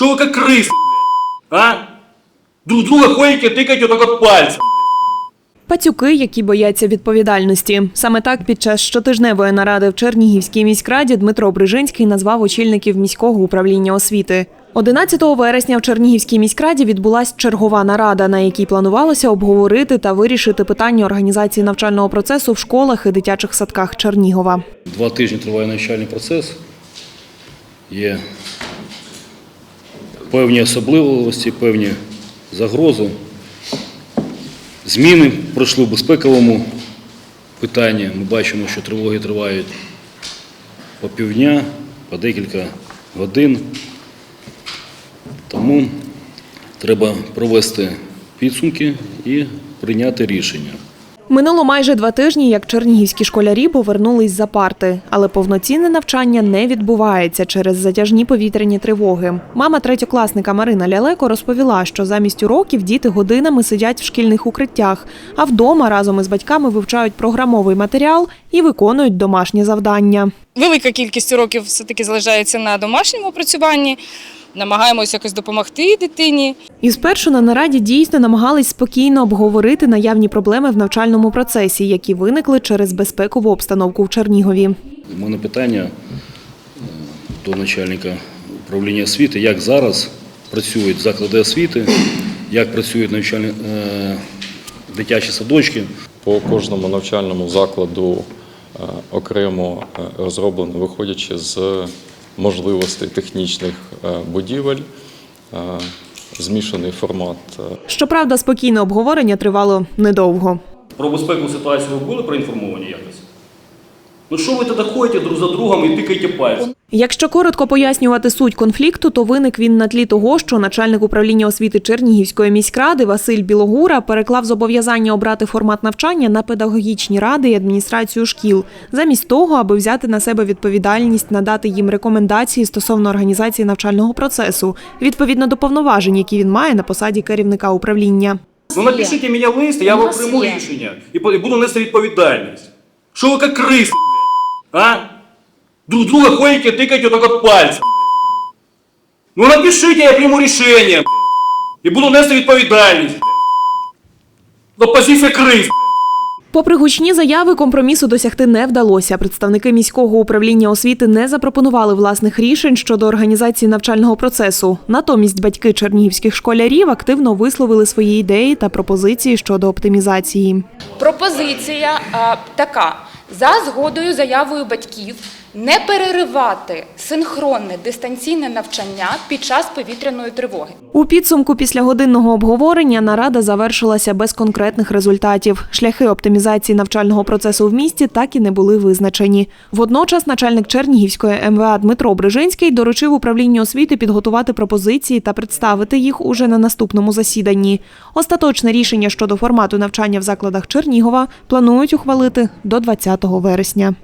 Что вы как крысы, блядь? А? Друг друга ходите, тыкаете вот так вот пальцем. Пацюки, які бояться відповідальності. Саме так під час щотижневої наради в Чернігівській міськраді Дмитро Брижинський назвав очільників міського управління освіти. 11 вересня в Чернігівській міськраді відбулась чергова нарада, на якій планувалося обговорити та вирішити питання організації навчального процесу в школах і дитячих садках Чернігова. Два тижні триває навчальний процес. Є певні особливості, певні загрози. Зміни пройшли в безпековому питанні. Ми бачимо, що тривоги тривають по півдня, по декілька годин. Тому треба провести підсумки і прийняти рішення. Минуло майже два тижні, як чернігівські школярі повернулись за парти, але повноцінне навчання не відбувається через затяжні повітряні тривоги. Мама третьокласника Марина Лялеко розповіла, що замість уроків діти годинами сидять в шкільних укриттях, а вдома разом із батьками вивчають програмовий матеріал і виконують домашні завдання. Велика кількість уроків все-таки залишається на домашньому опрацюванні. Намагаємось якось допомогти дитині. І спершу на нараді дійсно намагались спокійно обговорити наявні проблеми в навчальному процесі, які виникли через безпекову обстановку в Чернігові. У мене питання е, до начальника управління освіти, як зараз працюють заклади освіти, як працюють навчальні е, дитячі садочки. По кожному навчальному закладу е, окремо розроблено, виходячи з можливостей технічних е, будівель, е, змішаний формат е, Щоправда, спокійне обговорення тривало недовго. Про безпеку ситуацію ви були проінформовані якось? Ну що ви тоді ходите друг за другом і тикаєте пальцем? Якщо коротко пояснювати суть конфлікту, то виник він на тлі того, що начальник управління освіти Чернігівської міськради Василь Білогура переклав зобов'язання обрати формат навчання на педагогічні ради і адміністрацію шкіл, замість того, аби взяти на себе відповідальність надати їм рекомендації стосовно організації навчального процесу, відповідно до повноважень, які він має на посаді керівника управління. Ну напишіть мені лист, я У вам прийму рішення і по- буду нести відповідальність. Що ви як криси? А? Друг друга ходите, тикаєте вот так вот пальцем. Ну напишіть, я прийму рішення. І буду нести відповідальність. блядь. Опозиція крис. Попри гучні заяви, компромісу досягти не вдалося. Представники міського управління освіти не запропонували власних рішень щодо організації навчального процесу. Натомість батьки чернігівських школярів активно висловили свої ідеї та пропозиції щодо оптимізації. Пропозиція а, така: за згодою заявою батьків не переривати синхронне дистанційне навчання під час повітряної тривоги. У підсумку після годинного обговорення нарада завершилася без конкретних результатів. Шляхи оптимізації навчального процесу в місті так і не були визначені. Водночас начальник Чернігівської МВА Дмитро Брижинський доручив управлінню освіти підготувати пропозиції та представити їх уже на наступному засіданні. Остаточне рішення щодо формату навчання в закладах Чернігова планують ухвалити до 20 вересня.